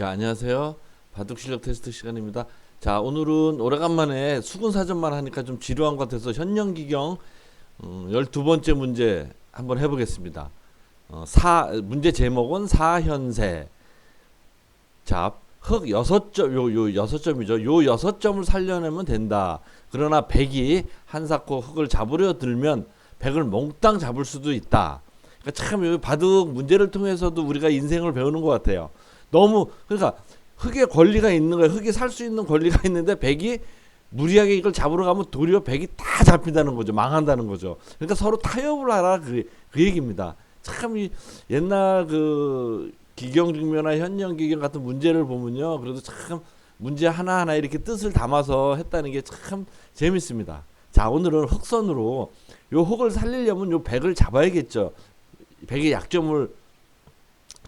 자, 안녕하세요. 바둑 실력 테스트 시간입니다. 자, 오늘은 오래간만에 수군 사전만 하니까 좀 지루한 것 같아서 현령기경 음, 12번째 문제 한번 해보겠습니다. 어, 사, 문제 제목은 사현세. 자, 흑 여섯 점, 요, 요 여섯 점이죠. 요 여섯 점을 살려내면 된다. 그러나 백이 한사코 흑을 잡으려 들면 백을 몽땅 잡을 수도 있다. 그러니까 참, 요 바둑 문제를 통해서도 우리가 인생을 배우는 것 같아요. 너무, 그러니까 흑의 권리가 있는 거예요. 흑이 살 수 있는 권리가 있는데 백이 무리하게 이걸 잡으러 가면 도리어 백이 다 잡힌다는 거죠. 망한다는 거죠. 그러니까 서로 타협을 하라 그, 그 얘기입니다. 참 이 옛날 그 기경증묘나 현령기경 같은 문제를 보면요. 그래도 참 문제 하나하나 이렇게 뜻을 담아서 했다는 게 참 재밌습니다. 자, 오늘은 흑선으로 요 흑을 살리려면 요 백을 잡아야겠죠. 백의 약점을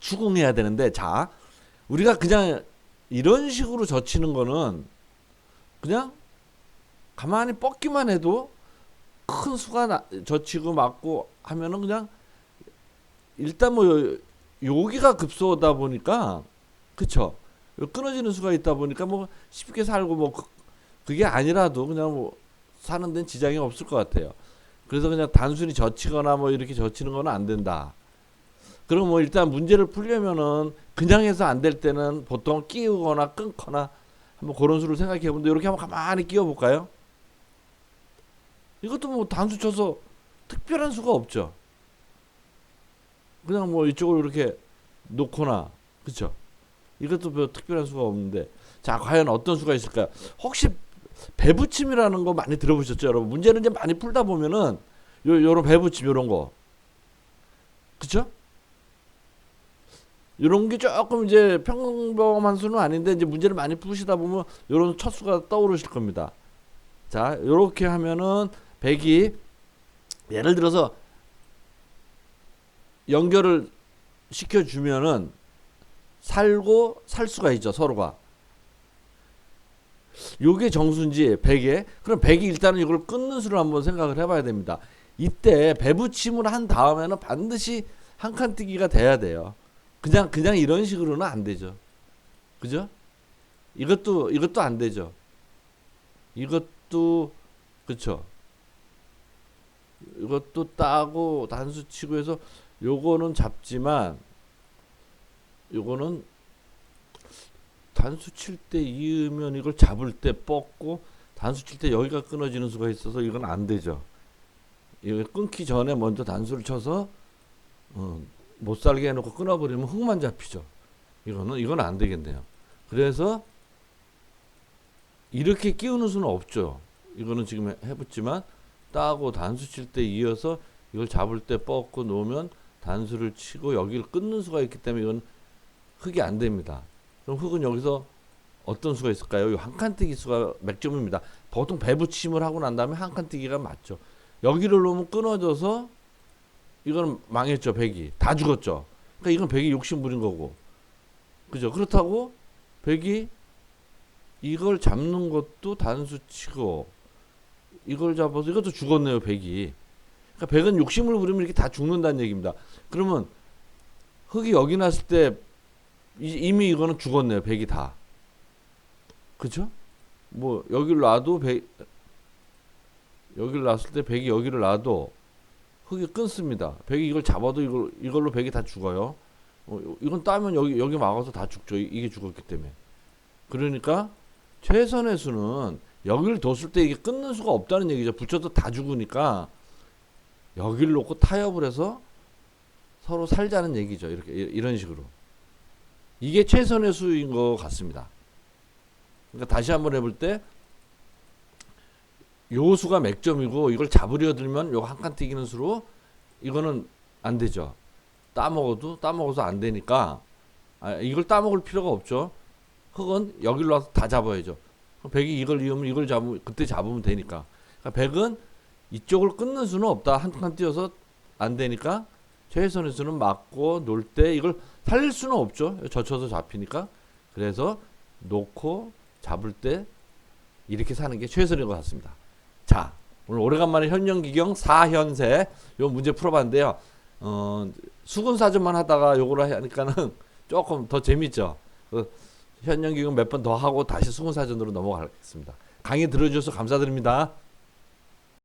추궁해야 되는데 자, 우리가 그냥 이런 식으로 젖히는 거는 그냥 가만히 뻗기만 해도 큰 수가 나, 젖히고 맞고 하면은 그냥 일단 뭐 요- 여기가 급소다 보니까 그쵸 요 끊어지는 수가 있다 보니까 뭐 쉽게 살고 뭐 그, 그게 아니라도 그냥 뭐 사는 데는 지장이 없을 것 같아요. 그래서 그냥 단순히 젖히거나 뭐 이렇게 젖히는 거는 안 된다. 그럼 뭐 일단 문제를 풀려면은 그냥 해서 안 될 때는 보통 끼우거나 끊거나 한번 그런 수를 생각해 보는데 이렇게 한번 가만히 끼워 볼까요? 이것도 뭐 단수 쳐서 특별한 수가 없죠. 그냥 뭐 이쪽을 이렇게 놓거나 그렇죠. 이것도 별 특별한 수가 없는데 자 과연 어떤 수가 있을까요? 혹시 배부침이라는 거 많이 들어보셨죠, 여러분? 문제는 이제 많이 풀다 보면은 요 요런 배부침 요런 거 그쵸? 이런 게 조금 이제 평범한 수는 아닌데 이제 문제를 많이 푸시다 보면 이런 첫 수가 떠오르실 겁니다. 자, 이렇게 하면은 백이 예를 들어서 연결을 시켜 주면은 살고 살 수가 있죠 서로가. 요게 정수인지 백에 그럼 백이 일단은 이걸 끊는 수를 한번 생각을 해봐야 됩니다. 이때 배부침을 한 다음에는 반드시 한칸 뛰기가 돼야 돼요. 그냥 그냥 이런 식으로는 안 되죠. 그죠? 이것도 이것도 안 되죠. 이것도 그쵸. 이것도 따고 단수 치고 해서 요거는 잡지만 요거는 단수 칠 때 이으면 이걸 잡을 때 뻗고 단수 칠 때 여기가 끊어지는 수가 있어서 이건 안 되죠. 이거 끊기 전에 먼저 단수를 쳐서 어, 못 살게 해놓고 끊어버리면 흙만 잡히죠. 이거는 이건 안 되겠네요. 그래서 이렇게 끼우는 수는 없죠. 이거는 지금 해- 해봤지만 따고 단수 칠 때 이어서 이걸 잡을 때 뻗고 놓으면 단수를 치고 여기를 끊는 수가 있기 때문에 이건 흙이 안 됩니다. 그럼 흙은 여기서 어떤 수가 있을까요? 한 칸뜨기 수가 맥점입니다. 보통 배부침을 하고 난 다음에 한 칸뜨기가 맞죠. 여기를 놓으면 끊어져서 이건 망했죠 백이 다 죽었죠. 그러니까 이건 백이 욕심 부린 거고, 그죠? 그렇다고 백이 이걸 잡는 것도 단수 치고 이걸 잡아서 이것도 죽었네요 백이. 그러니까 백은 욕심을 부리면 이렇게 다 죽는다는 얘기입니다. 그러면 흙이 여기 났을 때 이- 이미 이거는 죽었네요 백이 다. 그죠? 뭐 여기를 놔도 백 여기를 놨을 때 백이 여기를 놔도 흙이 끊습니다. 백이 이걸 잡아도 이걸 이걸로 백이 다 죽어요. 어, 이건 따면 여기 여기 막아서 다 죽죠. 이- 이게 죽었기 때문에. 그러니까 최선의 수는 여기를 뒀을 때 이게 끊는 수가 없다는 얘기죠. 붙여도 다 죽으니까 여기를 놓고 타협을 해서 서로 살자는 얘기죠. 이렇게 이- 이런 식으로. 이게 최선의 수인 것 같습니다. 그러니까 다시 한번 해볼 때 요 수가 맥점이고 이걸 잡으려 들면 요한칸 튀기는 수로 이거는 안 되죠. 따먹어도 따먹어서 안 되니까 아, 이걸 따먹을 필요가 없죠. 흑은 여기로 와서 다 잡아야죠. 백이 이걸 이으면 이걸 잡으면 그때 잡으면 되니까. 그러니까 백은 이쪽을 끊는 수는 없다. 한칸 띄어서 안 되니까 최선의 수는 맞고 놀 때 이걸 살릴 수는 없죠. 젖혀서 잡히니까. 그래서 놓고 잡을 때 이렇게 사는 게 최선인 것 같습니다. 자, 오늘 오래간만에 현령기경 4현세 요 문제 풀어봤는데요. 어, 수군 사전만 하다가 요거를 하니까는 조금 더 재밌죠. 그 현역기금 몇번 더 하고 다시 수군 사전으로 넘어가겠습니다. 강의 들어주셔서 감사드립니다.